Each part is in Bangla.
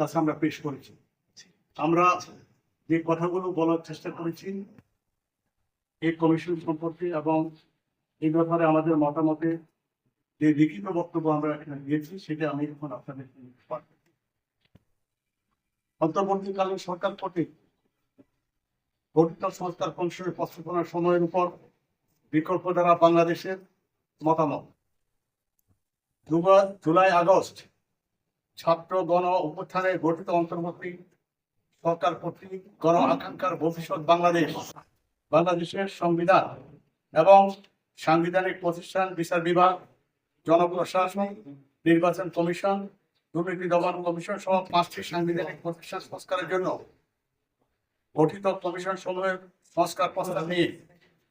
কাছে আমরা পেশ করেছি। আমরা যে কথাগুলো বলার চেষ্টা করেছি, এই কমিশন সম্পর্কে এবং এই ব্যাপারে আমাদের মতামতে যে লিখিত বক্তব্য আমরা এখানে দিয়েছি, সেটা আমি এখন আপনাদের অন্তর্বর্তীকালীন সরকার কর্তৃক গঠিত সংস্কার কমিশনের প্রস্তাবনার সময়ের উপর বিকল্প দ্বারা বাংলাদেশের মতামত। জুলাই আগস্ট ছাত্র গণ অভ্যুত্থানে গঠিত অন্তর্বর্তী সরকার কর্তৃক গণ আকাঙ্ক্ষার ভবিষ্যৎ বাংলাদেশ, বাংলাদেশের সংবিধান এবং সাংবিধানিক প্রতিষ্ঠান বিচার বিভাগ, জনপ্রশাসন, নির্বাচন কমিশন, দুর্নীতি দমন কমিশন সহ পাঁচটি সাংবিধানিক প্রতিষ্ঠান সংস্কারের জন্য গঠিত কমিশন সমূহের সংস্কার প্রস্তাব নিয়ে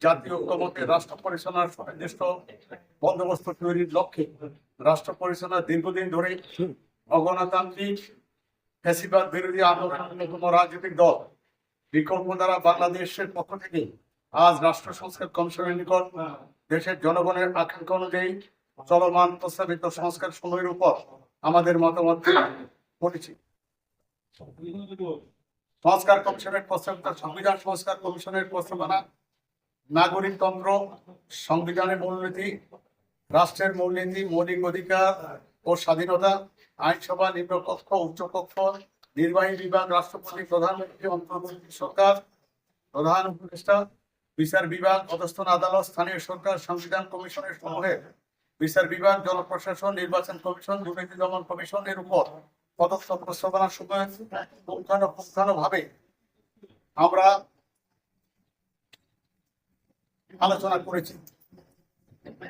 জাতীয় ঐক্যমত্যে রাষ্ট্র পরিচালনার সুনির্দিষ্ট বন্দোবস্ত তৈরির লক্ষ্যে রাষ্ট্র পরিচালনা দীর্ঘদিন ধরে অগণতান্ত্রিক বিরোধী অন্যতম রাজনৈতিক দল বিকল্প দ্বারা বাংলাদেশের পক্ষ থেকে আজ রাষ্ট্র সংস্কার কমিশনের নিকট দেশের জনগণের আকাঙ্ক্ষা অনুযায়ী চলমান প্রস্তাবিত সংস্কার সমূহের উপর আমাদের মতামত করেছি সংস্কার কমিশনের প্রস্তাবিত সংবিধান সংস্কার কমিশনের প্রস্তাবনা নাগরিকতন্ত্র, সংবিধানের মূলনীতি, রাষ্ট্রের মূলনীতি, মৌলিক অধিকার ও স্বাধীনতা, আইনসভা, নিম্নকক্ষ, উচ্চকক্ষ, নির্বাহী বিভাগ, রাষ্ট্রপতি প্রধানমন্ত্রী অন্তর্বর্তী সরকার, প্রধান উপদেষ্টা, বিচার বিভাগ অধস্থন আদালত, স্থানীয় সরকার, সংবিধান কমিশনের সমূহের বিচার বিভাগ, জনপ্রশাসন, নির্বাচন কমিশন, দুর্নীতি দমন কমিশনের উপর পদস্থ প্রস্তাবনার সময় পুঙ্খানুপুঙ্খানু ভাবে আমরা আলোচনা করেছি।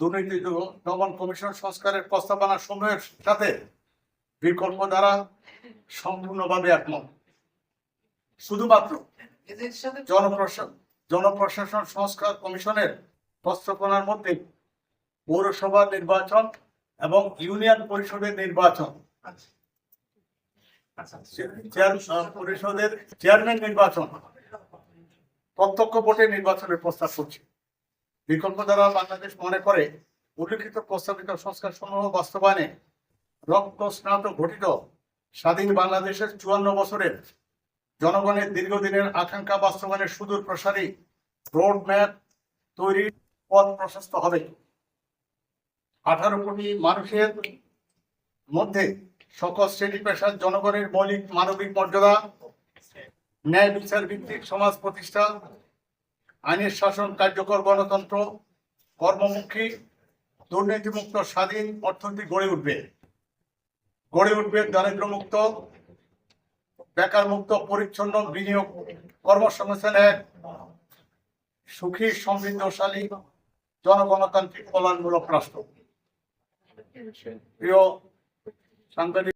দুর্নীতি দমন কমিশন সংস্কারের প্রস্তাবনা সমূহের সাথে বিকল্প দ্বারা সম্পূর্ণভাবে একমত। শুধুমাত্র জনপ্রশাসন জনপ্রশাসন সংস্কার কমিশনের প্রস্তাবনার মধ্যে পৌরসভা নির্বাচন এবং ইউনিয়ন পরিষদের নির্বাচন। আচ্ছা। আচ্ছা। পরিষদের চেয়ারম্যান নির্বাচন। প্রত্যক্ষ ভোটে নির্বাচনের প্রস্তাব করছে। বিকল্প দ্বারা বাংলাদেশ মনে করে, উল্লিখিত প্রস্তাবিত সংস্কার সমূহ বাস্তবায়নে রক্ত স্নাত ঘটিত স্বাধীন বাংলাদেশের চুয়ান্ন বছরের জনগণের দীর্ঘদিনের আকাঙ্ক্ষা বাস্তবায়নের সুদূর প্রসারী রোড ম্যাপ তৈরির পথ প্রশস্ত হবে। আঠারো কোটি মানুষের মধ্যে সকল শ্রেণি পেশার জনগণের মৌলিক মানবিক মর্যাদা, ন্যায় বিচার ভিত্তিক সমাজ প্রতিষ্ঠা আইনের শাসন কার্যকর গণতন্ত্র, কর্মমুখী, দুর্নীতিমুক্ত, স্বাধীন অর্থনীতি গড়ে উঠবে। গড়ে উঠবে দারিদ্র্যমুক্ত বেকার মুক্ত পরিচ্ছন্ন, বিনিয়োগ, কর্মসংস্থান এক, সুখী, সমৃদ্ধশালী, জনগণতান্ত্রিক কল্যাণমূলক রাষ্ট্র। প্রিয় সাংবাদিক